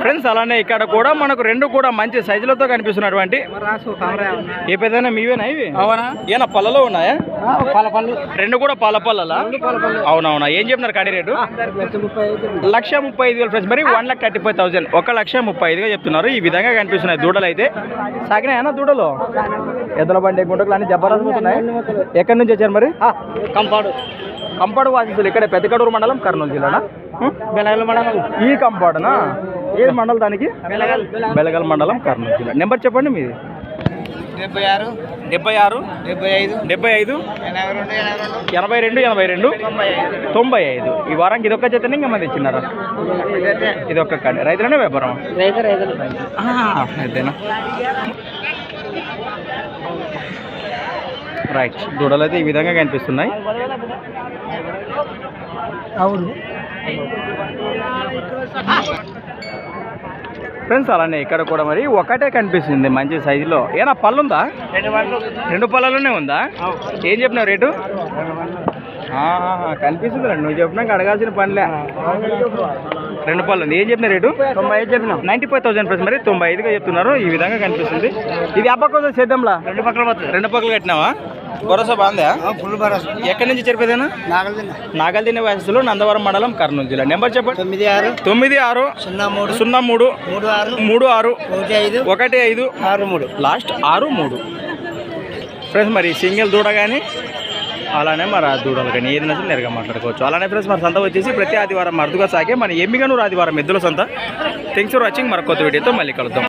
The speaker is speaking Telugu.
ఫ్రెండ్స్ అలానే ఇక్కడ కూడా మనకు రెండు కూడా మంచి సైజులతో కనిపిస్తున్నటువంటి ఏ పెద్దనా? మీవేనా ఇవి? అవునా? ఏనా పళ్ళలో ఉన్నాయా? పళ్ళు రెండు కూడా పాల పళ్ళలా? అవునవునా. ఏం చెప్పినారు కాడి రేటు? లక్ష ముప్పై ఐదు వేలు ఫ్రెండ్స్. మరి one lakh thirty five thousand. ఒక లక్ష ముప్పై ఐదుగా చెప్తున్నారు. ఈ విధంగా కనిపిస్తున్నాయి దూడలు అయితే. సాగినాయనా దూడలు? ఎద్దుల బండి గుంటలు అన్ని జబర్దస్తున్నాయి ఎక్కడి నుంచి వచ్చారు మరి? కంపాడు. కంపాడు వాసిస్తులు ఇక్కడ పెద్దకడూరు మండలం కర్నూలు జిల్లానా? బెలగల మండలం. ఈ కంపాడునా? ఏది మండలం దానికి? బెలగల్. మండలం కర్నూలు జిల్లా. నెంబర్ చెప్పండి మీది. డెబ్బై ఆరు డెబ్బై ఆరు డెబ్బై ఐదు డెబ్బై ఐదు ఎనభై రెండు ఎనభై రెండు తొంభై ఐదు ఈ వారానికి ఇదొక్క చేతనే ఇంకా మంది ఇచ్చినారా? ఇది ఒక్క కాడి. రైతులనే వ్యాపారం? రైతు రైతులు. రైట్ దూడలు అయితే ఈ విధంగా కనిపిస్తున్నాయి. అవును. ఫ్రెండ్స్ అలానే ఇక్కడ కూడా మరి ఒకటే కనిపిస్తుంది మంచి సైజులో ఏనా పళ్ళు. ఉందా రెండు పళ్ళలోనే ఉందా? ఏం చెప్పినావు రేటు? కనిపిస్తుంది రండి నువ్వు చెప్పినాక అడగాల్సిన పనిలే. రెండు పళ్ళు ఉంది ఏం చెప్పిన రేటు? తొంభై ఐదు చెప్పినాం. నైంటీ ఫైవ్ థౌసండ్ ప్లస్ మరి తొంభై ఐదుగా చెప్తున్నారు. ఈ విధంగా కనిపిస్తుంది. ఇది అబ్బా కోసం చేద్దాంలా? రెండు పక్కల రెండు పక్కలు కట్టినావా? భరోసా బాగుందా? ఫుల్ భరోసా. ఎక్కడి నుంచి చెరిపేదేనా నాగలింద నాగల్దిన వయసులో నందవరం మండలం కర్నూలు జిల్లా. నెంబర్ చెప్పండి తొమ్మిది ఆరు. తొమ్మిది ఆరు. సున్నా మూడు. సున్నా మూడు. మూడు ఆరు. మూడు ఆరు. ఒకటి ఐదు. ఒకటి ఐదు. ఆరు మూడు. లాస్ట్ ఆరు మూడు. ఫ్రెండ్స్ మరి సింగిల్ దూడ కానీ అలానే మరి ఆ దూడలు కానీ ఏది నచ్చింది నేరుగా మాట్లాడుకోవచ్చు. అలానే ఫ్రెండ్స్ మరి సంత వచ్చేసి ప్రతి ఆదివారం అరుదుగా సాగే మన ఎమ్మిగనూరు ఆదివారం ఎద్దుల సంత. థ్యాంక్స్ ఫర్ వాచింగ్ మరొక కొత్త వీడియోతో మళ్ళీ కలుద్దాం.